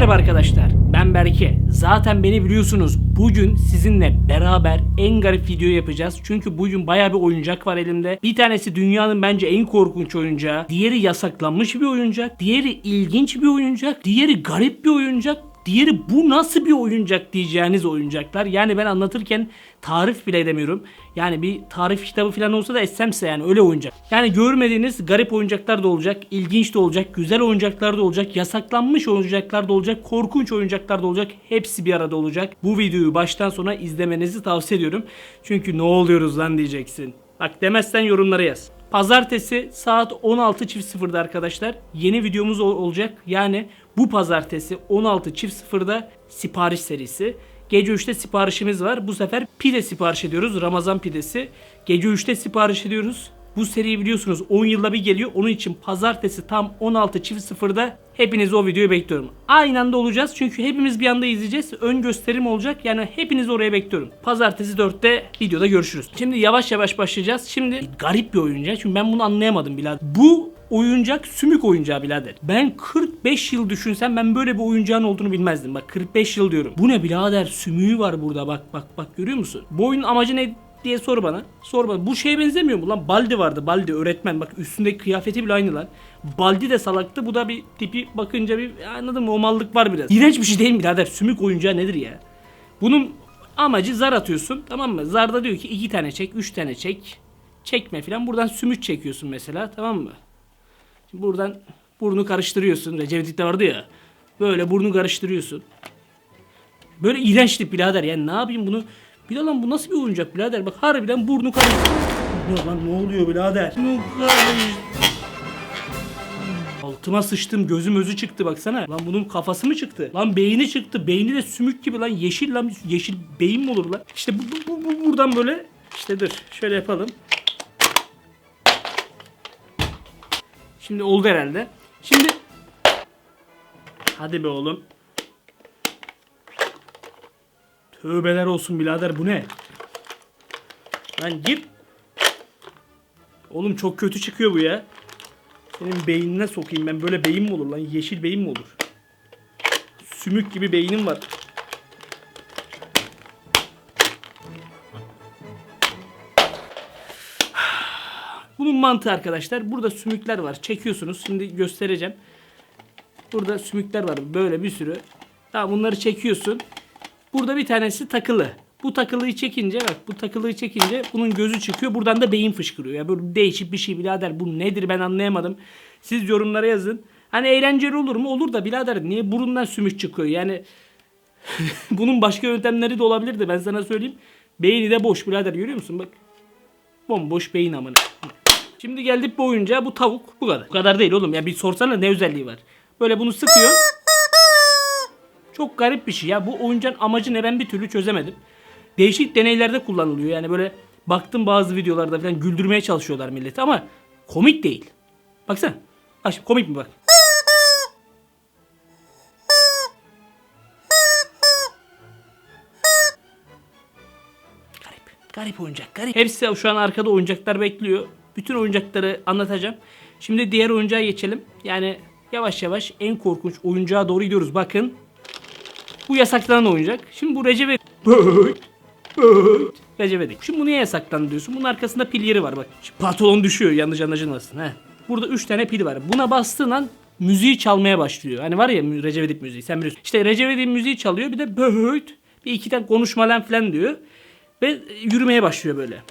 Merhaba arkadaşlar. Ben Berke. Zaten beni biliyorsunuz. Bugün sizinle beraber en garip video yapacağız. Çünkü bugün baya bir oyuncak var elimde. Bir tanesi dünyanın bence en korkunç oyuncağı. Diğeri yasaklanmış bir oyuncak. Diğeri ilginç bir oyuncak. Diğeri garip bir oyuncak. Diğeri bu nasıl bir oyuncak diyeceğiniz oyuncaklar. Yani ben anlatırken tarif bile edemiyorum. Yani bir tarif kitabı falan olsa da essemse yani öyle oyuncak. Yani görmediğiniz garip oyuncaklar da olacak, ilginç de olacak, güzel oyuncaklar da olacak, yasaklanmış oyuncaklar da olacak, korkunç oyuncaklar da olacak. Hepsi bir arada olacak. Bu videoyu baştan sona izlemenizi tavsiye ediyorum. Çünkü ne oluyoruz lan diyeceksin. Bak demezsen yorumlara yaz. Pazartesi saat 16.00'da arkadaşlar yeni videomuz ol- olacak. Yani bu pazartesi 16.00'da sipariş serisi. Gece 3'te siparişimiz var. Bu sefer pide sipariş ediyoruz. Ramazan pidesi. Gece 3'te sipariş ediyoruz. Bu seriyi biliyorsunuz 10 yılda bir geliyor. Onun için pazartesi tam 16.00'da hepinizi o videoyu bekliyorum. Aynı anda olacağız çünkü hepimiz bir anda izleyeceğiz. Ön gösterim olacak. Yani hepinizi oraya bekliyorum. Pazartesi 4'te videoda görüşürüz. Şimdi yavaş yavaş başlayacağız. Şimdi garip bir oyuncak. Çünkü ben bunu anlayamadım birader. Bu oyuncak sümük oyuncağı birader. Ben 45 yıl düşünsem ben böyle bir oyuncağın olduğunu bilmezdim. Bak 45 yıl diyorum. Bu ne birader? Sümüğü var burada bak bak bak görüyor musun? Bu oyunun amacı ne diye sor bana. Sor bana. Bu şeye benzemiyor mu lan? Baldi vardı. Baldi öğretmen. Bak üstündeki kıyafeti bile aynı lan. Baldi de salaktı. Bu da bir tipi bakınca bir anladın mı? O mallık var biraz. İğrenç bir şey değil mi birader? Sümük oyuncağı nedir ya? Bunun amacı zar atıyorsun. Tamam mı? Zarda diyor ki iki tane çek, üç tane çek. Çekme filan. Buradan sümük çekiyorsun mesela. Tamam mı? Şimdi buradan burnu karıştırıyorsun. Recep İvedik'te vardı ya. Böyle burnu karıştırıyorsun. Böyle iğrençlik birader yani ne yapayım bunu? De lan bu nasıl bir oyuncak birader? Bak harbiden burnu karıştırıyor. Ne lan ne oluyor birader? Burnu karıştı- Altıma sıçtım gözüm özü çıktı baksana. Lan bunun kafası mı çıktı? Lan beyni çıktı. Beyni de sümük gibi lan yeşil lan yeşil beyin mi olur lan? İşte bu, bu- bu- buradan böyle işte dur şöyle yapalım. Şimdi oldu herhalde. Şimdi hadi be oğlum. Tövbeler olsun birader bu ne? Lan git. Oğlum çok kötü çıkıyor bu ya. Senin beynine sokayım ben böyle beyin mi olur lan? Yeşil beyin mi olur? Sümük gibi beynim var. Bunun mantığı arkadaşlar. Burada sümükler var. Çekiyorsunuz. Şimdi göstereceğim. Burada sümükler var. Böyle bir sürü. Tamam bunları çekiyorsun. Burada bir tanesi takılı. Bu takılıyı çekince bak bu takılıyı çekince bunun gözü çıkıyor. Buradan da beyin fışkırıyor. Ya böyle değişik bir şey birader. Bu nedir ben anlayamadım. Siz yorumlara yazın. Hani eğlenceli olur mu? Olur da birader niye burundan sümük çıkıyor? Yani bunun başka yöntemleri de olabilirdi. Ben sana söyleyeyim. Beyni de boş birader görüyor musun? Bak. Bomboş beyin amına. Şimdi geldik bu oyuncağa. Bu tavuk. Bu kadar. Bu kadar değil oğlum. Ya bir sorsana ne özelliği var? Böyle bunu sıkıyor. Çok garip bir şey ya. Bu oyuncağın amacı ne ben bir türlü çözemedim. Değişik deneylerde kullanılıyor. Yani böyle baktım bazı videolarda falan güldürmeye çalışıyorlar milleti ama komik değil. Baksana. Bak komik mi bak. Garip. Garip oyuncak. Garip. Hepsi şu an arkada oyuncaklar bekliyor. Bütün oyuncakları anlatacağım. Şimdi diğer oyuncağa geçelim. Yani yavaş yavaş en korkunç oyuncağa doğru gidiyoruz. Bakın. Bu yasaklanan oyuncak. Şimdi bu Recep Böy- böy- Recep İvedik. Şimdi bu niye yasaklandı diyorsun? Bunun arkasında pil yeri var bak. Şimdi pantolon düşüyor yanlış anlaşılmasın. He. Burada 3 tane pil var. Buna bastığın an müziği çalmaya başlıyor. Hani var ya Recep İvedik müziği sen biliyorsun. İşte Recep İvedik'in müziği çalıyor bir de böyt bir iki tane konuşma lan falan diyor. Ve yürümeye başlıyor böyle.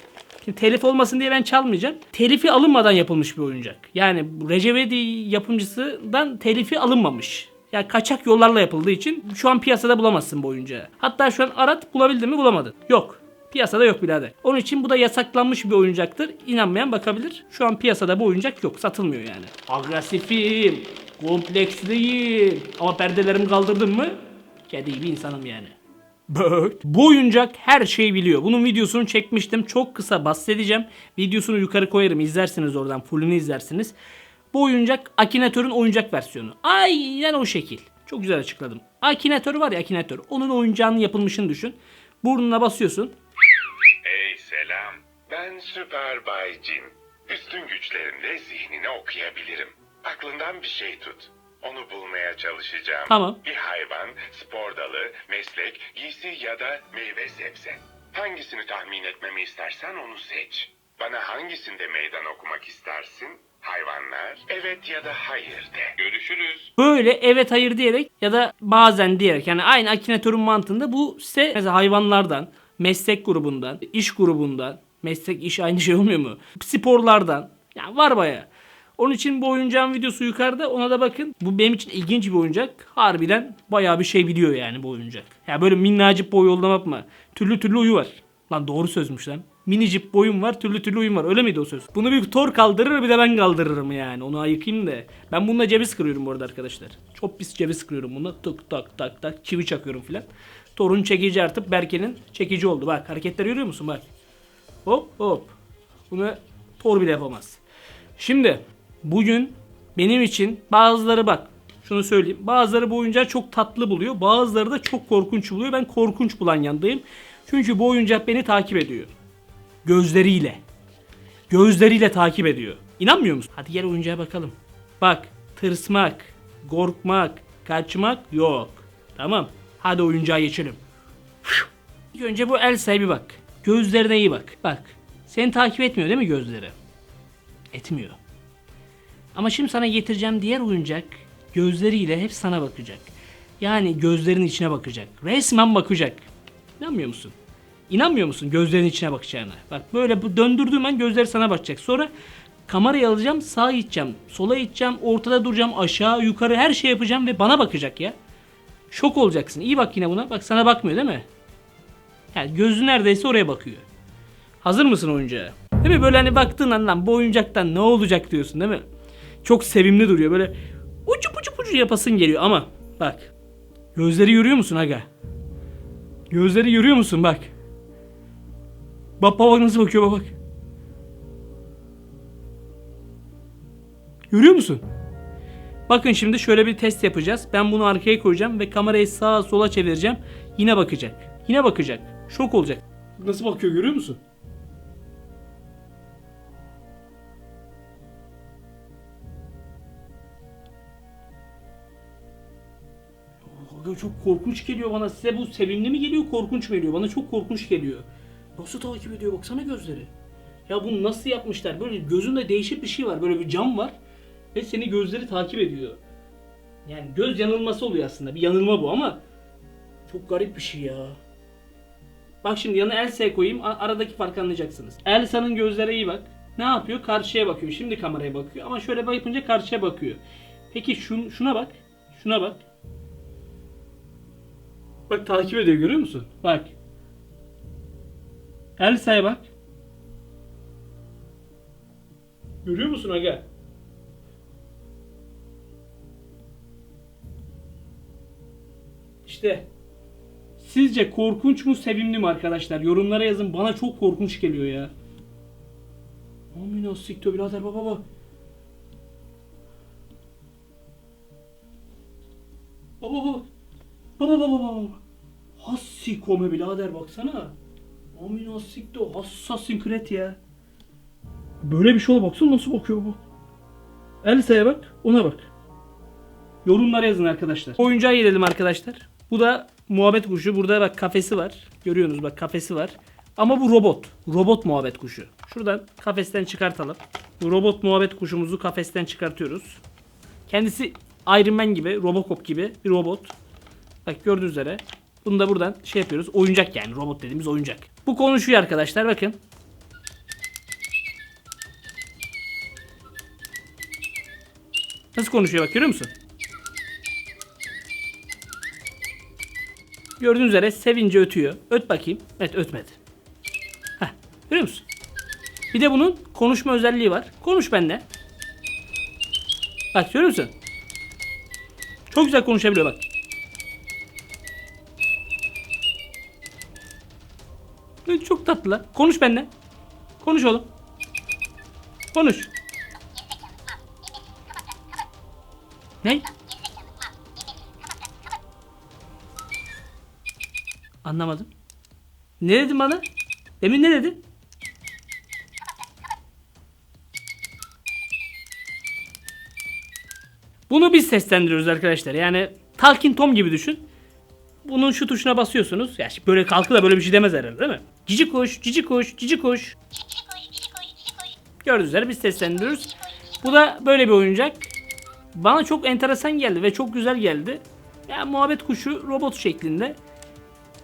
Şimdi telif olmasın diye ben çalmayacağım. Telifi alınmadan yapılmış bir oyuncak. Yani Recep İvedik yapımcısından telifi alınmamış. Yani kaçak yollarla yapıldığı için şu an piyasada bulamazsın bu oyuncağı. Hatta şu an arat bulabildin mi bulamadın. Yok. Piyasada yok birader. Onun için bu da yasaklanmış bir oyuncaktır. İnanmayan bakabilir. Şu an piyasada bu oyuncak yok. Satılmıyor yani. Agresifim. Kompleksliyim. Ama perdelerimi kaldırdım mı? Kedi gibi insanım yani. Böğüt. Bu oyuncak her şeyi biliyor. Bunun videosunu çekmiştim. Çok kısa bahsedeceğim. Videosunu yukarı koyarım. İzlersiniz oradan. Fullünü izlersiniz. Bu oyuncak Akinator'un oyuncak versiyonu. Aynen o şekil. Çok güzel açıkladım. Akinator var ya Akinator. Onun oyuncağının yapılmışını düşün. Burnuna basıyorsun. Hey selam. Ben Süper Bay Jin. Üstün güçlerimle zihnini okuyabilirim. Aklından bir şey tut. Onu bulmaya çalışacağım. Tamam. Bir hayvan, spor dalı, meslek, giysi ya da meyve sebze. Hangisini tahmin etmemi istersen onu seç. Bana hangisinde meydan okumak istersin? Hayvanlar, evet ya da hayır de. Görüşürüz. Böyle evet hayır diyerek ya da bazen diyerek yani aynı Akinator'un mantığında bu size mesela hayvanlardan, meslek grubundan, iş grubundan, meslek iş aynı şey olmuyor mu? Sporlardan yani var baya. Onun için bu oyuncağın videosu yukarıda ona da bakın. Bu benim için ilginç bir oyuncak. Harbiden bayağı bir şey biliyor yani bu oyuncak. Ya böyle minnacık boy yollama yapma. Türlü türlü uyu var. Lan doğru sözmüş lan. Minicik boyum var, türlü türlü uyum var. Öyle miydi o söz? Bunu bir Thor kaldırır bir de ben kaldırırım yani. Onu ayıkayım da. Ben bununla ceviz kırıyorum bu arada arkadaşlar. Çok pis ceviz kırıyorum bununla. Tık tak tak tak çivi çakıyorum filan. Thor'un çekici artıp Berke'nin çekici oldu. Bak hareketleri görüyor musun? Bak. Hop hop. Bunu Thor bile yapamaz. Şimdi bugün benim için bazıları bak şunu söyleyeyim. Bazıları bu oyuncağı çok tatlı buluyor. Bazıları da çok korkunç buluyor. Ben korkunç bulan yandayım. Çünkü bu oyuncak beni takip ediyor. Gözleriyle. Gözleriyle takip ediyor. İnanmıyor musun? Hadi gel oyuncağa bakalım. Bak tırsmak, korkmak, kaçmak yok. Tamam. Hadi oyuncağa geçelim. İlk önce bu Elsa'ya bir bak. Gözlerine iyi bak. Bak. Seni takip etmiyor değil mi gözleri? Etmiyor. Ama şimdi sana getireceğim diğer oyuncak gözleriyle hep sana bakacak. Yani gözlerin içine bakacak. Resmen bakacak. İnanmıyor musun? İnanmıyor musun gözlerin içine bakacağına? Bak böyle bu döndürdüğüm an gözleri sana bakacak. Sonra kamerayı alacağım, sağa gideceğim, sola gideceğim, ortada duracağım, aşağı, yukarı her şey yapacağım ve bana bakacak ya. Şok olacaksın. İyi bak yine buna. Bak sana bakmıyor değil mi? Yani gözü neredeyse oraya bakıyor. Hazır mısın oyuncağa? Değil mi? Böyle hani baktığın an lan bu oyuncaktan ne olacak diyorsun değil mi? Çok sevimli duruyor. Böyle ucu ucu ucu yapasın geliyor ama bak. Gözleri görüyor musun aga? Gözleri görüyor musun bak. Bak bak nasıl bakıyor bak. Görüyor musun? Bakın şimdi şöyle bir test yapacağız. Ben bunu arkaya koyacağım ve kamerayı sağa sola çevireceğim. Yine bakacak. Yine bakacak. Şok olacak. Nasıl bakıyor görüyor musun? Çok korkunç geliyor bana. Size bu sevimli mi geliyor, korkunç mu geliyor? Bana çok korkunç geliyor. Nasıl takip ediyor? Baksana gözleri. Ya bunu nasıl yapmışlar? Böyle gözünde değişik bir şey var. Böyle bir cam var. Ve seni gözleri takip ediyor. Yani göz yanılması oluyor aslında. Bir yanılma bu ama çok garip bir şey ya. Bak şimdi yanına Elsa'ya koyayım. Aradaki farkı anlayacaksınız. Elsa'nın gözlere iyi bak. Ne yapıyor? Karşıya bakıyor. Şimdi kameraya bakıyor. Ama şöyle yapınca karşıya bakıyor. Peki şun, şuna bak. Şuna bak. Bak takip ediyor görüyor musun? Bak. Elsa'ya bak. Görüyor musun aga? İşte sizce korkunç mu sevimli mi arkadaşlar? Yorumlara yazın. Bana çok korkunç geliyor ya. Amin siktir birader baba baba. Baba baba. Baba baba baba. Hassikome birader baksana. Amin siktir hassas sinkret ya. Böyle bir şey ola baksana nasıl bakıyor bu. Elsa'ya bak ona bak. Yorumlara yazın arkadaşlar. Oyuncağı gelelim arkadaşlar. Bu da muhabbet kuşu. Burada bak kafesi var. Görüyorsunuz bak kafesi var. Ama bu robot. Robot muhabbet kuşu. Şuradan kafesten çıkartalım. Bu robot muhabbet kuşumuzu kafesten çıkartıyoruz. Kendisi Iron Man gibi, Robocop gibi bir robot. Bak gördüğünüz üzere. Bunu da buradan şey yapıyoruz. Oyuncak yani robot dediğimiz oyuncak. Bu konuşuyor arkadaşlar bakın. Nasıl konuşuyor bak görüyor musun? Gördüğünüz üzere sevince ötüyor. Öt bakayım. Evet ötmedi. Heh, görüyor musun? Bir de bunun konuşma özelliği var. Konuş benimle. Bak görüyor musun? Çok güzel konuşabiliyor bak. Evet, Çok tatlı. lan. Konuş benimle. Konuş oğlum. Konuş. Ne? Anlamadım. Ne dedin bana? Demin ne dedin? Bunu biz seslendiriyoruz arkadaşlar. Yani Talking Tom gibi düşün. Bunun şu tuşuna basıyorsunuz. Ya böyle kalkı da böyle bir şey demez herhalde değil mi? Cici kuş, cici kuş, cici kuş. Gördüğünüz üzere biz seslendiriyoruz. Bu da böyle bir oyuncak. Bana çok enteresan geldi ve çok güzel geldi. Ya muhabbet kuşu robot şeklinde.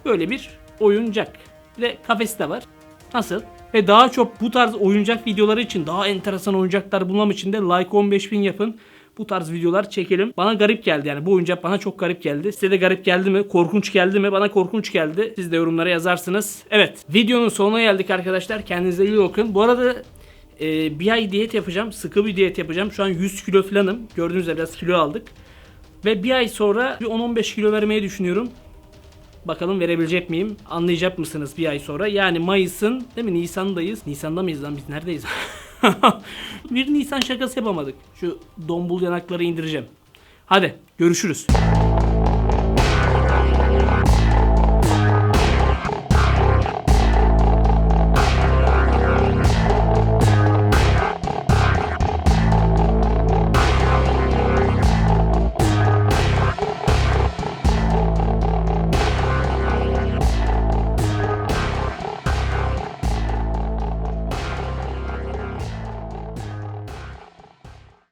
Böyle bir oyuncak. De kafesi de var. Nasıl? Ve daha çok bu tarz oyuncak videoları için daha enteresan oyuncaklar bulmam için de like 15.000 yapın. Bu tarz videolar çekelim. Bana garip geldi yani bu oyuncak bana çok garip geldi. Size de garip geldi mi? Korkunç geldi mi? Bana korkunç geldi. Siz de yorumlara yazarsınız. Evet videonun sonuna geldik arkadaşlar. Kendinize iyi bakın. Bu arada e, bir ay diyet yapacağım. Sıkı bir diyet yapacağım. Şu an 100 kilo falanım. Gördüğünüz üzere biraz kilo aldık. Ve bir ay sonra bir 10-15 kilo vermeyi düşünüyorum. Bakalım verebilecek miyim? Anlayacak mısınız bir ay sonra? Yani Mayıs'ın değil mi? Nisan'dayız. Nisan'da mıyız lan biz? Neredeyiz? bir Nisan şakası yapamadık. Şu dombul yanakları indireceğim. Hadi görüşürüz.